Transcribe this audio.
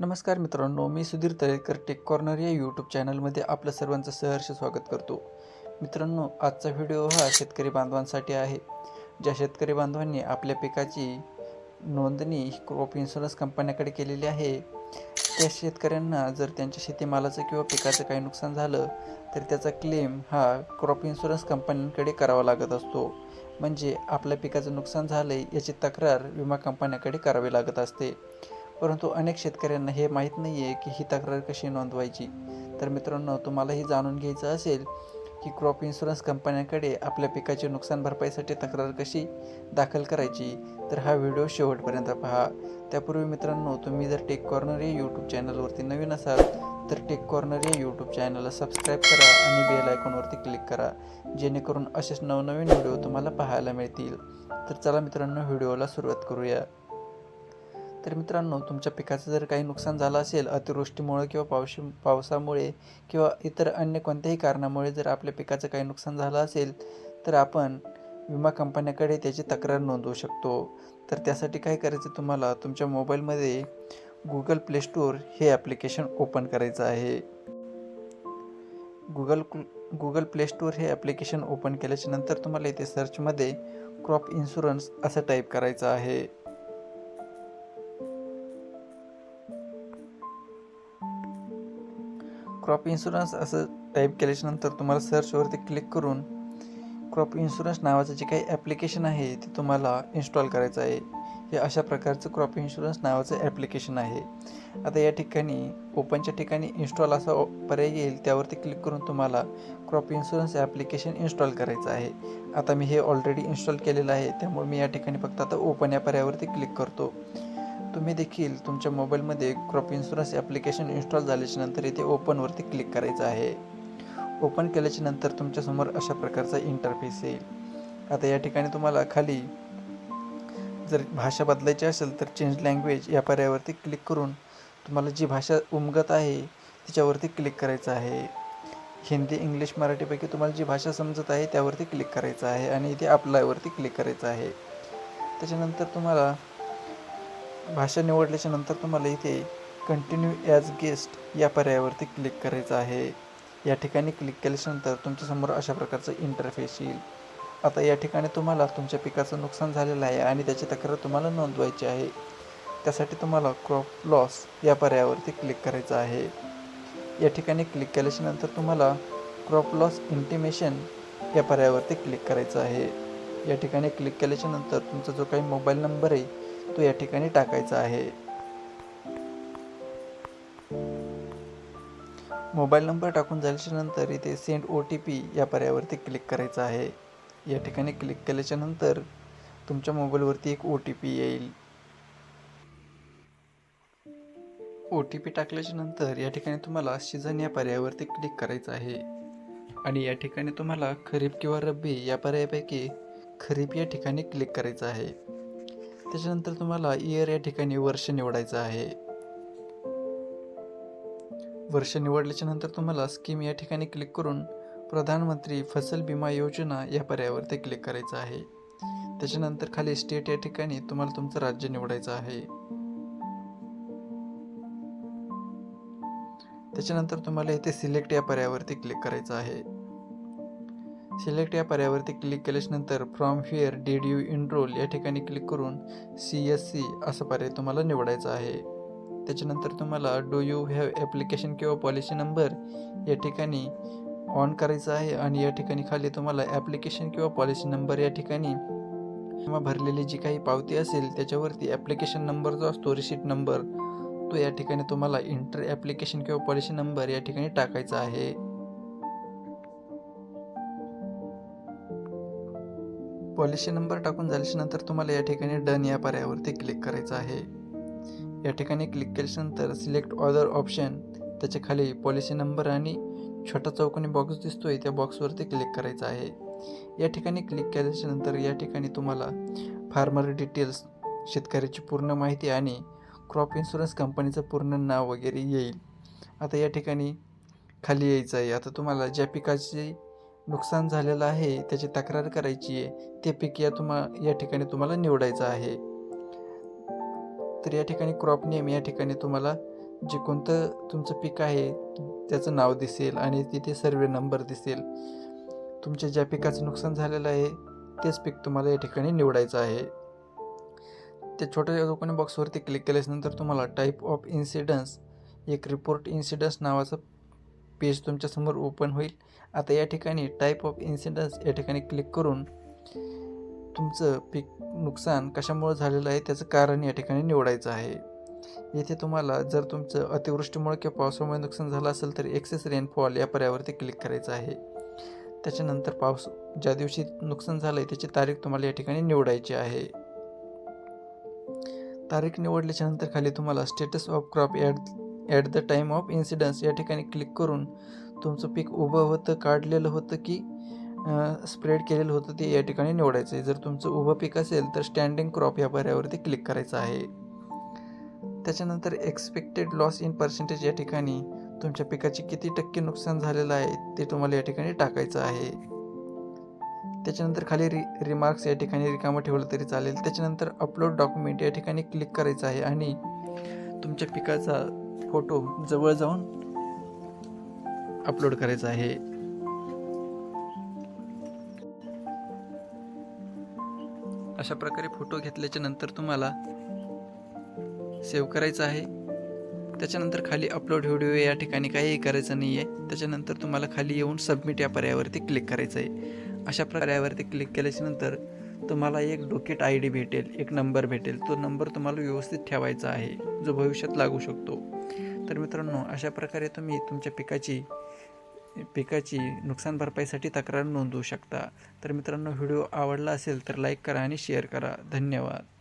नमस्कार मित्रांनो मी सुधीर तळेकर टेक कॉर्नर या यूट्यूब चॅनलमध्ये आपलं सर्वांचं सहर्ष स्वागत करतो. मित्रांनो आजचा व्हिडिओ हा शेतकरी बांधवांसाठी आहे ज्या शेतकरी बांधवांनी आपल्या पिकाची नोंदणी क्रॉप इन्शुरन्स कंपन्याकडे केलेली आहे. त्या शेतकऱ्यांना जर त्यांच्या शेतीमालाचं किंवा पिकाचं काही नुकसान झालं तर त्याचा क्लेम हा क्रॉप इन्शुरन्स कंपन्यांकडे करावा लागत असतो. म्हणजे आपल्या पिकाचं नुकसान झालं आहे याची तक्रार विमा कंपन्याकडे करावी लागत असते. परंतु अनेक शेतकऱ्यांना हे माहीत नाही आहे की ही तक्रार कशी नोंदवायची. तर मित्रांनो तुम्हालाही जाणून घ्यायचं असेल की क्रॉप इन्शुरन्स कंपन्यांकडे आपल्या पिकाची नुकसान भरपाईसाठी तक्रार कशी दाखल करायची तर हा व्हिडिओ शेवटपर्यंत पहा. त्यापूर्वी मित्रांनो तुम्ही जर टेक कॉर्नर या यूट्यूब चॅनलवरती नवीन असाल तर टेक कॉर्नर या यूट्यूब चॅनलला सबस्क्राईब करा आणि बेल आयकॉनवरती क्लिक करा. जेणेकरून असेच नवनवीन व्हिडिओ तुम्हाला पाहायला मिळतील. तर चला मित्रांनो व्हिडिओला सुरुवात करूया. तर मित्रांनो तुमच्या पिकाचं जर काही नुकसान झालं असेल अतिवृष्टीमुळे किंवा पावशी पावसामुळे किंवा इतर अन्य कोणत्याही कारणामुळे जर आपल्या पिकाचं काही नुकसान झालं असेल तर आपण विमा कंपन्याकडे त्याची तक्रार नोंदवू शकतो. तर त्यासाठी काय करायचं तुम्हाला? तुमच्या मोबाईलमध्ये गुगल प्ले स्टोअर हे ॲप्लिकेशन ओपन करायचं आहे. गुगल गुगल प्ले स्टोअर हे ॲप्लिकेशन ओपन केल्याच्यानंतर तुम्हाला इथे सर्चमध्ये क्रॉप इन्शुरन्स असं टाईप करायचं आहे. क्रॉप इन्शुरन्स असं टाईप केल्याच्यानंतर तुम्हाला सर्चवरती क्लिक करून क्रॉप इन्शुरन्स नावाचं जे काही ॲप्लिकेशन आहे ते तुम्हाला इन्स्टॉल करायचं आहे. हे अशा प्रकारचं क्रॉप इन्शुरन्स नावाचं ॲप्लिकेशन आहे. आता या ठिकाणी ओपनच्या ठिकाणी इन्स्टॉल असा पर्याय येईल त्यावरती क्लिक करून तुम्हाला क्रॉप इन्शुरन्स ॲप्लिकेशन इन्स्टॉल करायचं आहे. आता मी हे ऑलरेडी इन्स्टॉल केलेलं आहे त्यामुळे मी या ठिकाणी फक्त आता ओपन या पर्यायावरती क्लिक करतो. तुम्ही देखील तुमच्या मोबाईलमध्ये क्रॉप इन्शुरन्स ॲप्लिकेशन इन्स्टॉल झाल्याच्यानंतर इथे ओपनवरती क्लिक करायचं आहे. ओपन केल्याच्यानंतर तुमच्यासमोर अशा प्रकारचा इंटरफेस येईल. आता या ठिकाणी तुम्हाला खाली जर भाषा बदलायची असेल तर चेंज लँग्वेज या पर्यायावरती क्लिक करून तुम्हाला जी भाषा उमगत आहे तिच्यावरती क्लिक करायचं आहे. हिंदी इंग्लिश मराठीपैकी तुम्हाला जी भाषा समजत आहे त्यावरती क्लिक करायचं आहे आणि इथे अप्लायवरती क्लिक करायचं आहे. त्याच्यानंतर तुम्हाला भाषा निवडल्याच्या नंतर तुम्हाला इथे कंटिन्यू ॲज गेस्ट या पर्यायावरती क्लिक करायचं आहे. या ठिकाणी क्लिक केल्याच्यानंतर तुमच्यासमोर अशा प्रकारचं इंटरफेस येईल. आता या ठिकाणी तुम्हाला तुमच्या पिकाचं नुकसान झालेलं आहे आणि त्याची तक्रार तुम्हाला नोंदवायची आहे. त्यासाठी तुम्हाला क्रॉप लॉस या पर्यायावरती क्लिक करायचं आहे. या ठिकाणी क्लिक केल्याच्यानंतर तुम्हाला क्रॉप लॉस इंटिमेशन या पर्यायावरती क्लिक करायचं आहे. या ठिकाणी क्लिक केल्याच्यानंतर तुमचा जो काही मोबाईल नंबर आहे तो या ठिकाणी टाकायचा आहे. मोबाईल नंबर टाकून झाल्याच्यानंतर इथे सेंड ओ टी पी या पर्यायावरती क्लिक करायचं आहे. या ठिकाणी क्लिक केल्याच्यानंतर तुमच्या मोबाईलवरती एक ओ टी पी येईल. ओ टी पी टाकल्याच्या नंतर या ठिकाणी तुम्हाला सीझन या पर्यायावरती क्लिक करायचं आहे. आणि या ठिकाणी तुम्हाला खरीप किंवा रब्बी या पर्यायापैकी खरीप या ठिकाणी क्लिक करायचं आहे. त्याच्यानंतर तुम्हाला इयर या ठिकाणी वर्ष निवडायचं आहे. वर्ष निवडल्याच्या नंतर तुम्हाला स्कीम या ठिकाणी क्लिक करून प्रधानमंत्री फसल विमा योजना या पर्यायावरती क्लिक करायचं आहे. त्याच्यानंतर खाली स्टेट या ठिकाणी तुम्हाला तुमचं राज्य निवडायचं आहे. त्याच्यानंतर तुम्हाला इथे सिलेक्ट या पर्यायावरती क्लिक करायचं आहे. सिलेक्ट या पर्यायावरती क्लिक केल्याच्यानंतर from here did you enroll या ठिकाणी क्लिक करून सी एस सी असं पर्याय तुम्हाला निवडायचा आहे. त्याच्यानंतर तुम्हाला डू यू हॅव ॲप्लिकेशन किंवा पॉलिसी नंबर या ठिकाणी ऑन करायचं आहे आणि या ठिकाणी खाली तुम्हाला ॲप्लिकेशन किंवा पॉलिसी नंबर या ठिकाणी किंवा भरलेली जी काही पावती असेल त्याच्यावरती ॲप्लिकेशन नंबर जो असतो रिसिट नंबर तो या ठिकाणी तुम्हाला इंटर ॲप्लिकेशन किंवा पॉलिसी नंबर या ठिकाणी टाकायचा आहे. पॉलिसी नंबर टाकून झाल्याच्यानंतर तुम्हाला या ठिकाणी डन या पर्यायावरती क्लिक करायचं आहे. या ठिकाणी क्लिक केल्याच्यानंतर सिलेक्ट ऑदर ऑप्शन त्याच्याखाली पॉलिसी नंबर आणि छोटा चौकोनी बॉक्स दिसतोय त्या बॉक्सवरती क्लिक करायचं आहे. या ठिकाणी क्लिक केल्याच्यानंतर या ठिकाणी तुम्हाला फार्मर डिटेल्स शेतकऱ्याची पूर्ण माहिती आणि क्रॉप इन्शुरन्स कंपनीचं पूर्ण नाव वगैरे येईल. आता या ठिकाणी खाली यायचं आहे. आता तुम्हाला ज्या पिकाची नुकसान झालेलं आहे त्याची तक्रार करायची आहे ते पीक या तुम्हा या ठिकाणी तुम्हाला निवडायचं आहे. तर या ठिकाणी क्रॉप नेम या ठिकाणी तुम्हाला जे कोणतं तुमचं पीक आहे त्याचं नाव दिसेल आणि तिथे सर्वे नंबर दिसेल. तुमच्या ज्या पिकाचं नुकसान झालेलं आहे तेच पीक तुम्हाला या ठिकाणी निवडायचं आहे. त्या छोट्या चौकोनी बॉक्सवरती क्लिक केल्यानंतर तुम्हाला टाईप ऑफ इन्सिडन्स एक रिपोर्ट इन्सिडन्स नावाचं पेज तुमच्यासमोर ओपन होईल. आता या ठिकाणी टाईप ऑफ इन्सिडन्स या ठिकाणी क्लिक करून तुमचं पीक नुकसान कशामुळे झालेलं आहे त्याचं कारण या ठिकाणी निवडायचं आहे. येथे तुम्हाला जर तुमचं अतिवृष्टीमुळे किंवा पावसामुळे नुकसान झालं असेल तर एक्सेस रेनफॉल या पर्यावरती क्लिक करायचं आहे. त्याच्यानंतर पाऊस ज्या दिवशी नुकसान झालं आहे त्याची तारीख तुम्हाला या ठिकाणी निवडायची आहे. तारीख निवडल्याच्यानंतर खाली तुम्हाला status of crop at at the time of incidence या ठिकाणी क्लिक करून तुमचं पीक उभं होतं काढलेलं होतं की स्प्रेड केलेलं होतं ते या ठिकाणी निवडायचं आहे जर तुमचं उभं पीक असेल तर स्टँडिंग क्रॉप या पर्यावरती क्लिक करायचं आहे. त्याच्यानंतर एक्सपेक्टेड लॉस इन पर्सेंटेज या ठिकाणी तुमच्या पिकाचे किती टक्के नुकसान झालेलं आहे ते तुम्हाला या ठिकाणी टाकायचं आहे. त्याच्यानंतर खाली रि रिमार्क्स या ठिकाणी रिकामं ठेवलं तरी चालेल. त्याच्यानंतर अपलोड डॉक्युमेंट या ठिकाणी क्लिक करायचं आहे आणि तुमच्या पिकाचा फोटो जवळ जाऊन अपलोड करायचा आहे. अशा प्रकारे फोटो घेतल्याच्या नंतर तुम्हाला सेव्ह करायचं आहे. त्याच्यानंतर खाली अपलोड व्हिडिओ या ठिकाणी काहीही करायचं नाही आहे त्याच्यानंतर तुम्हाला खाली येऊन सबमिट या पर्यायावरती क्लिक करायचं आहे अशा पर्यायावरती क्लिक केल्याच्यानंतर तुम्हाला एक डोकेट आय डी भेटेल एक नंबर भेटेल. तो नंबर तुम्हाला व्यवस्थित ठेवायचा आहे. जो भविष्यात लागू शकतो. तर मित्रांनो अशा प्रकारे तुम्ही तुमच्या पिकाची पिकाची नुकसान भरपाईसाठी तक्रार नोंदवू शकता. तर मित्रांनो व्हिडिओ आवडला असेल तर लाईक करा आणि शेअर करा. धन्यवाद.